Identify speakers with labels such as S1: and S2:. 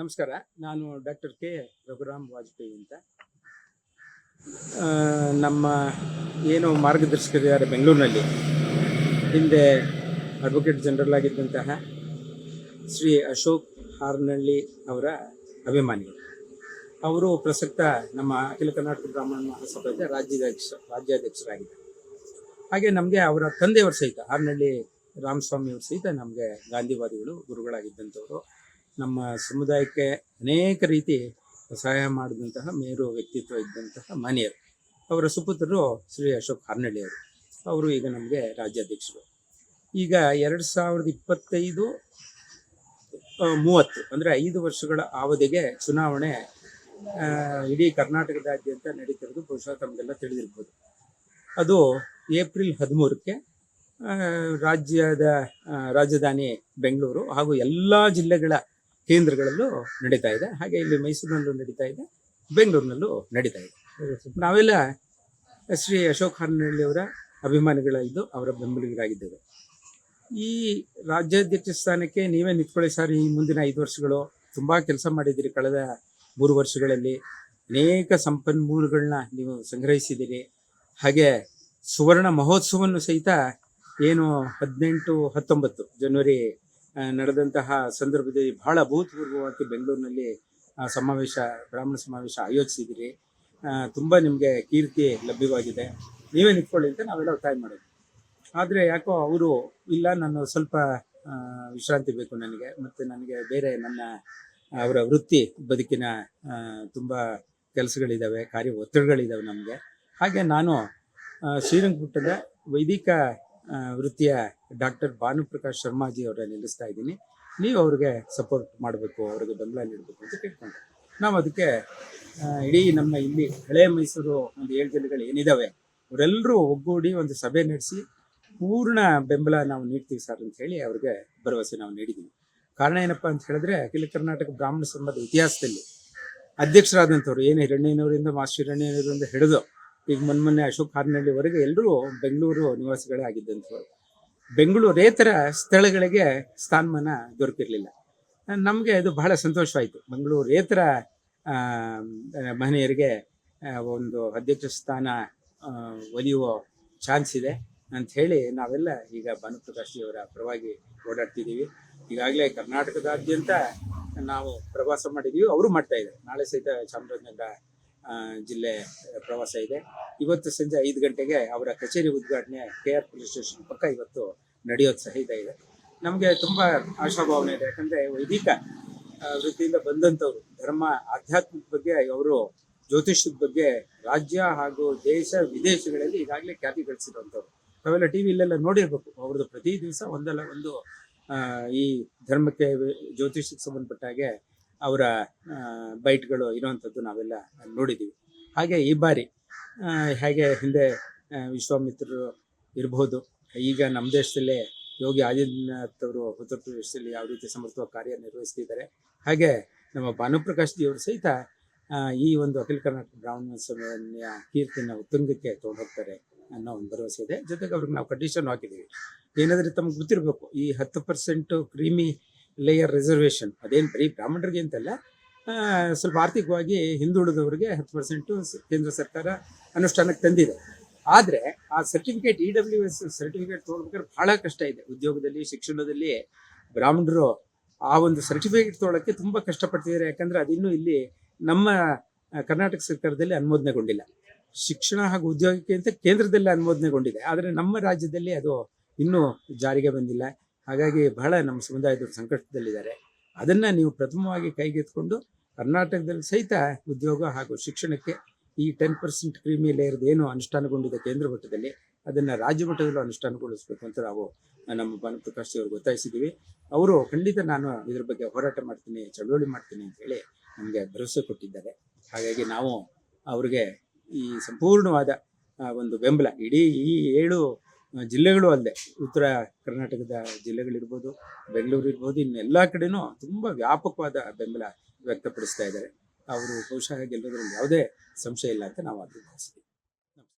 S1: ನಮಸ್ಕಾರ, ನಾನು doctor K. Raghuram Vajpayee ಅಂತ. ನಮ್ಮ ಏನು ಮಾರ್ಗದರ್ಶಕರಿದ್ದಾರೆ ಬೆಂಗಳೂರಿನಲ್ಲಿ. ಹಿಂದೆ ಅಡ್ವೊಕೇಟ್ ಜನರಲ್ ಆಗಿದ್ದಂತಹ ಶ್ರೀ ಅಶೋಕ್ ಹಾರ್ನಳ್ಳಿ ಅವರ ಅಭಿಮಾನಿಗಳು. ಅವರು ಪ್ರಸಕ್ತ ನಮ್ಮ ಅಖಿಲ ಕರ್ನಾಟಕ ಬ್ರಾಹ್ಮಣ ಮಹಾಸಭಾದ ರಾಜ್ಯಾಧ್ಯಕ್ಷ, ರಾಜ್ಯಾಧ್ಯಕ್ಷರಾಗಿದ್ದಾರೆ. ಹಾಗೆ ನಮಗೆ ಅವರ ತಂದೆಯವರು ಸಹಿತ, ಹಾರ್ನಳ್ಳಿ ರಾಮಸ್ವಾಮಿಯವರು ಸಹಿತ ನಮಗೆ ಗಾಂಧಿವಾದಿಗಳು ಗುರುಗಳಾಗಿದ್ದಂಥವರು. ನಮ್ಮ ಸಮುದಾಯಕ್ಕೆ ಅನೇಕ ರೀತಿ ಸಹಾಯ ಮಾಡಿದಂತಹ ಮೇರು ವ್ಯಕ್ತಿತ್ವ ಇದ್ದಂತಹ ಮಾನ್ಯರು. ಅವರ ಸುಪುತ್ರರು ಶ್ರೀ ಅಶೋಕ್ ಹಾರ್ನಳ್ಳಿ ಅವರು. ಈಗ ನಮಗೆ ರಾಜ್ಯಾಧ್ಯಕ್ಷರು. ಈಗ ಎರಡು ಸಾವಿರದ ಇಪ್ಪತ್ತೈದು ಮೂವತ್ತು ಅಂದರೆ ಐದು ವರ್ಷಗಳ ಅವಧಿಗೆ ಚುನಾವಣೆ ಇಡೀ ಕರ್ನಾಟಕದಾದ್ಯಂತ ನಡೀತಿರೋದು ಬಹುಶಃ ತಮಗೆಲ್ಲ ತಿಳಿದಿರ್ಬೋದು. ಅದು ಏಪ್ರಿಲ್ ಹದಿಮೂರಕ್ಕೆ ರಾಜ್ಯದ ರಾಜಧಾನಿ ಬೆಂಗಳೂರು ಹಾಗೂ ಎಲ್ಲ ಜಿಲ್ಲೆಗಳ ಕೇಂದ್ರಗಳಲ್ಲೂ ನಡೀತಾ ಇದೆ. ಹಾಗೆ ಇಲ್ಲಿ ಮೈಸೂರಿನಲ್ಲೂ ನಡೀತಾ ಇದೆ. ಬೆಂಗಳೂರಿನಲ್ಲೂ ನಡೀತಾ ಇದೆ. ನಾವೆಲ್ಲ ಶ್ರೀ ಅಶೋಕ್ ಹಾರ್ನಹಳ್ಳಿ ಅವರ ಅಭಿಮಾನಿಗಳಾಗಿದ್ದು ಅವರ ಬೆಂಬಲಿಗರಾಗಿದ್ದೇವೆ. ಈ ರಾಜ್ಯಾಧ್ಯಕ್ಷ ಸ್ಥಾನಕ್ಕೆ ನೀವೇ ನಿಂತ್ಕೊಳ್ಳಿ ಸರ್, ಈ ಮುಂದಿನ ಐದು ವರ್ಷಗಳು ತುಂಬ ಕೆಲಸ ಮಾಡಿದ್ದೀರಿ. ಕಳೆದ ಮೂರು ವರ್ಷಗಳಲ್ಲಿ ಅನೇಕ ಸಂಪನ್ಮೂಲಗಳನ್ನ ನೀವು ಸಂಗ್ರಹಿಸಿದ್ದೀರಿ. ಹಾಗೆ ಸುವರ್ಣ ಮಹೋತ್ಸವವನ್ನು ಸಹಿತ ಏನು ಹದಿನೆಂಟು ಹತ್ತೊಂಬತ್ತು ಜನವರಿ ನಡೆದಂತಹ ಸಂದರ್ಭದಲ್ಲಿ ಬಹಳ ಅಭೂತಪೂರ್ವವಾಗಿ ಬೆಂಗಳೂರಿನಲ್ಲಿ ಸಮಾವೇಶ, ಬ್ರಾಹ್ಮಣ ಸಮಾವೇಶ ಆಯೋಜಿಸಿದಿರಿ ತುಂಬ ನಿಮಗೆ ಕೀರ್ತಿ ಲಭ್ಯವಾಗಿದೆ. ನೀವೇ ನಿಂತ್ಕೊಳ್ಳಿ ಅಂತ ನಾವೆಲ್ಲ ಒತ್ತಾಯ ಮಾಡೋದು ಆದರೆ ಯಾಕೋ ಅವರು, ಇಲ್ಲ, ನಾನು ಸ್ವಲ್ಪ ವಿಶ್ರಾಂತಿ ಬೇಕು ನನಗೆ, ಮತ್ತು ನನಗೆ ಬೇರೆ ನನ್ನ, ಅವರ ವೃತ್ತಿ ಬದುಕಿನ ತುಂಬ ಕೆಲಸಗಳಿದ್ದಾವೆ ಕಾರ್ಯ ಒತ್ತಡಗಳಿದ್ದಾವೆ ನಮಗೆ. ಹಾಗೆ ನಾನು ಶ್ರೀರಂಗಪುಟ್ಟದ ವೈದಿಕ ವೃತ್ತಿಯ ಡಾಕ್ಟರ್ ಭಾನುಪ್ರಕಾಶ್ ಶರ್ಮಾಜಿ ಅವರ ನಿಲ್ಲಿಸ್ತಾ ಇದ್ದೀನಿ. ನೀವು ಅವ್ರಿಗೆ ಸಪೋರ್ಟ್ ಮಾಡಬೇಕು, ಅವ್ರಿಗೆ ಬೆಂಬಲ ನೀಡಬೇಕು ಅಂತ ಕೇಳ್ಕೊಂಡು. ನಾವು ಅದಕ್ಕೆ ಇಡೀ ನಮ್ಮ ಇಲ್ಲಿ ಹಳೆ ಮೈಸೂರು ಒಂದು ಏಳು ಜಿಲ್ಲೆಗಳು ಏನಿದಾವೆ ಅವರೆಲ್ಲರೂ ಒಗ್ಗೂಡಿ ಒಂದು ಸಭೆ ನಡೆಸಿ ಪೂರ್ಣ ಬೆಂಬಲ ನಾವು ನೀಡ್ತೀವಿ ಸರ್ ಅಂತ ಹೇಳಿ ಅವ್ರಿಗೆ ಭರವಸೆ ನಾವು ನೀಡಿದ್ದೀವಿ ಕಾರಣ ಏನಪ್ಪಾ ಅಂತ ಹೇಳಿದ್ರೆ, ಅಖಿಲ ಕರ್ನಾಟಕ ಬ್ರಾಹ್ಮಣ ಸಂಘದ ಇತಿಹಾಸದಲ್ಲಿ ಅಧ್ಯಕ್ಷರಾದಂಥವ್ರು ಏನು ಹಿರಣ್ಯನವರಿಂದ, ಮಾಸ್ಟರ್ ಹಿರಣ್ಯನವರಿಂದ ಹಿಡಿದು ಈಗ ಮೊನ್ನೆ ಅಶೋಕ್ ಕಾರ್ನಳ್ಳಿವರೆಗೆ ಎಲ್ಲರೂ ಬೆಂಗಳೂರು ನಿವಾಸಿಗಳೇ ಆಗಿದ್ದಂಥವ್ರು ಬೆಂಗಳೂರೇತರ ಸ್ಥಳಗಳಿಗೆ ಸ್ಥಾನಮಾನ ದೊರಕಿರಲಿಲ್ಲ. ನಮಗೆ ಅದು ಬಹಳ ಸಂತೋಷವಾಯಿತು. ಬೆಂಗಳೂರೇತರ ಮಹನೀಯರಿಗೆ ಒಂದು ಅಧ್ಯಕ್ಷ ಸ್ಥಾನ ಒಲಿಯುವ ಚಾನ್ಸ್ ಇದೆ ಅಂತ ಹೇಳಿ ನಾವೆಲ್ಲ ಈಗ ಭಾನುಪ್ರಕಾಶ್ ಅವರ ಪರವಾಗಿ ಓಡಾಡ್ತಿದ್ದೀವಿ. ಈಗಾಗಲೇ ಕರ್ನಾಟಕದಾದ್ಯಂತ ನಾವು ಪ್ರವಾಸ ಮಾಡಿದ್ದೀವಿ ಅವರು ಮಾಡ್ತಾ ಇದ್ದಾರೆ. ನಾಳೆ ಸಹಿತ ಚಾಮರಾಜನಗರ ಜಿಲ್ಲೆ ಪ್ರವಾಸ ಇದೆ. ಇವತ್ತು ಸಂಜೆ ಐದು ಗಂಟೆಗೆ ಅವರ ಕಚೇರಿ ಉದ್ಘಾಟನೆ ಕೆ ಆರ್ ಪೊಲೀಸ್ ಸ್ಟೇಷನ್ ಪಕ್ಕ ಇವತ್ತು ನಡೆಯೋದು ಸಹಿತ ಇದೆ ನಮಗೆ ತುಂಬ ಆಶಾಭಾವನೆ ಇದೆ. ಯಾಕಂದರೆ ವೈದಿಕ ವೃತ್ತಿಯಿಂದ ಬಂದಂಥವ್ರು, ಧರ್ಮ, ಆಧ್ಯಾತ್ಮದ ಬಗ್ಗೆ ಅವರು ಜ್ಯೋತಿಷ್ಯದ ಬಗ್ಗೆ ರಾಜ್ಯ ಹಾಗೂ ದೇಶ, ವಿದೇಶಗಳಲ್ಲಿ ಈಗಾಗಲೇ ಖ್ಯಾತಿ ಗಳಿಸಿರುವಂಥವ್ರು. ನಾವೆಲ್ಲ ಟಿ ವಿಲೆಲ್ಲ ನೋಡಿರ್ಬೇಕು. ಅವ್ರದ್ದು ಪ್ರತಿ ದಿವಸ ಒಂದಲ್ಲ ಒಂದು ಈ ಧರ್ಮಕ್ಕೆ, ಜ್ಯೋತಿಷ್ಯಕ್ಕೆ ಸಂಬಂಧಪಟ್ಟ ಹಾಗೆ ಅವರ ಬೈಟ್ಗಳು ಇರುವಂಥದ್ದು ನಾವೆಲ್ಲ ನೋಡಿದ್ದೀವಿ ಹಾಗೆ ಈ ಬಾರಿ ಹೇಗೆ ಹಿಂದೆ ವಿಶ್ವಾಮಿತ್ರರು ಇರಬಹುದು ಈಗ ನಮ್ಮ ದೇಶದಲ್ಲೇ ಯೋಗಿ ಆದಿತ್ಯನಾಥ್ ಅವರು ಉತ್ತರ ಪ್ರದೇಶದಲ್ಲಿ ಯಾವ ರೀತಿ ಸಮರ್ಥವಾಗಿ ಕಾರ್ಯನಿರ್ವಹಿಸ್ತಿದ್ದಾರೆ ಹಾಗೆ ನಮ್ಮ ಭಾನುಪ್ರಕಾಶ್ ಜಿ ಅವರು ಸಹಿತ ಈ ಒಂದು ಅಖಿಲ ಕರ್ನಾಟಕ ಬ್ರಾಹ್ಮಣ ಕೀರ್ತಿನ ಉತ್ತುಂಗಕ್ಕೆ ತೊಗೊಂಡು ಹೋಗ್ತಾರೆ ಅನ್ನೋ ಒಂದು ಭರವಸೆ ಇದೆ. ಜೊತೆಗೆ ಅವ್ರಿಗೆ ನಾವು ಕಂಡೀಷನ್ ಹಾಕಿದ್ದೀವಿ. ಏನಾದರೆ ತಮಗೆ ಗೊತ್ತಿರಬೇಕು, ಈ ಹತ್ತು ಪರ್ಸೆಂಟು ಕ್ರೀಮಿ ಲೇಯರ್ ರಿಸರ್ವೇಷನ್ ಅದೇನು ಬರೀ ಬ್ರಾಹ್ಮಣರಿಗೆ ಅಂತಲ್ಲ ಸ್ವಲ್ಪ ಆರ್ಥಿಕವಾಗಿ ಹಿಂದುಳಿದವರಿಗೆ ಹತ್ತು ಪರ್ಸೆಂಟು ಕೇಂದ್ರ ಸರ್ಕಾರ ಅನುಷ್ಠಾನಕ್ಕೆ ತಂದಿದೆ. ಆದರೆ ಆ certificate E W S certificate ತೊಗೊಳ್ಬೇಕಾದ್ರೆ ಬಹಳ ಕಷ್ಟ ಇದೆ. ಉದ್ಯೋಗದಲ್ಲಿ, ಶಿಕ್ಷಣದಲ್ಲಿ ಬ್ರಾಹ್ಮಣರು ಆ ಒಂದು ಸರ್ಟಿಫಿಕೇಟ್ ತೊಗೊಳಕ್ಕೆ ತುಂಬ ಕಷ್ಟಪಡ್ತಿದ್ದಾರೆ. ಯಾಕಂದ್ರೆ ಅದಿನ್ನೂ ಇಲ್ಲಿ ನಮ್ಮ ಕರ್ನಾಟಕ ಸರ್ಕಾರದಲ್ಲಿ ಅನುಮೋದನೆಗೊಂಡಿಲ್ಲ. ಶಿಕ್ಷಣ ಹಾಗೂ ಉದ್ಯೋಗಕ್ಕೆ ಅಂತ ಕೇಂದ್ರದಲ್ಲಿ ಅನುಮೋದನೆಗೊಂಡಿದೆ. ಆದರೆ ನಮ್ಮ ರಾಜ್ಯದಲ್ಲಿ ಅದು ಇನ್ನೂ ಜಾರಿಗೆ ಬಂದಿಲ್ಲ. ಹಾಗಾಗಿ ಬಹಳ ನಮ್ಮ ಸಮುದಾಯದವರು ಸಂಕಷ್ಟದಲ್ಲಿದ್ದಾರೆ. ಅದನ್ನು ನೀವು ಪ್ರಥಮವಾಗಿ ಕೈಗೆತ್ಕೊಂಡು ಕರ್ನಾಟಕದಲ್ಲಿ ಸಹಿತ ಉದ್ಯೋಗ ಹಾಗೂ ಶಿಕ್ಷಣಕ್ಕೆ ಈ ಟೆನ್ ಪರ್ಸೆಂಟ್ ಕ್ರೀಮಿ ಲೇಯರ್ದು ಏನು ಅನುಷ್ಠಾನಗೊಂಡಿದೆ ಕೇಂದ್ರ ಮಟ್ಟದಲ್ಲಿ, ಅದನ್ನು ರಾಜ್ಯ ಮಟ್ಟದಲ್ಲೂ ಅನುಷ್ಠಾನಗೊಳಿಸಬೇಕು ಅಂತ ನಾವು ನಮ್ಮ ಭಾನುಪ್ರಕಾಶ್ ಅವ್ರಿಗೆ ಒತ್ತಾಯಿಸಿದ್ದೀವಿ ಅವರು ಖಂಡಿತ ನಾನು ಇದ್ರ ಬಗ್ಗೆ ಹೋರಾಟ ಮಾಡ್ತೀನಿ, ಚಳುವಳಿ ಮಾಡ್ತೀನಿ ಅಂತ ಹೇಳಿ ನಮಗೆ ಭರವಸೆ ಕೊಟ್ಟಿದ್ದಾರೆ. ಹಾಗಾಗಿ ನಾವು ಅವ್ರಿಗೆ ಈ ಸಂಪೂರ್ಣವಾದ ಒಂದು ಬೆಂಬಲ, ಇಡೀ ಈ ಏಳು ಜಿಲ್ಲೆಗಳು ಅಲ್ಲದೆ ಉತ್ತರ ಕರ್ನಾಟಕದ ಜಿಲ್ಲೆಗಳಿರ್ಬೋದು, ಬೆಂಗಳೂರು ಇರ್ಬೋದು, ಇನ್ನೆಲ್ಲ ಕಡೆನೂ ತುಂಬ ವ್ಯಾಪಕವಾದ ಬೆಂಬಲ ವ್ಯಕ್ತಪಡಿಸ್ತಾ ಇದ್ದಾರೆ. ಅವರು ಬಹುಶಃ ಗೆಲ್ಲೋದ್ರಲ್ಲಿ ಯಾವುದೇ ಸಂಶಯ ಇಲ್ಲ ಅಂತ ನಾವು ಅದು ಭಾವಿಸ್ತೀವಿ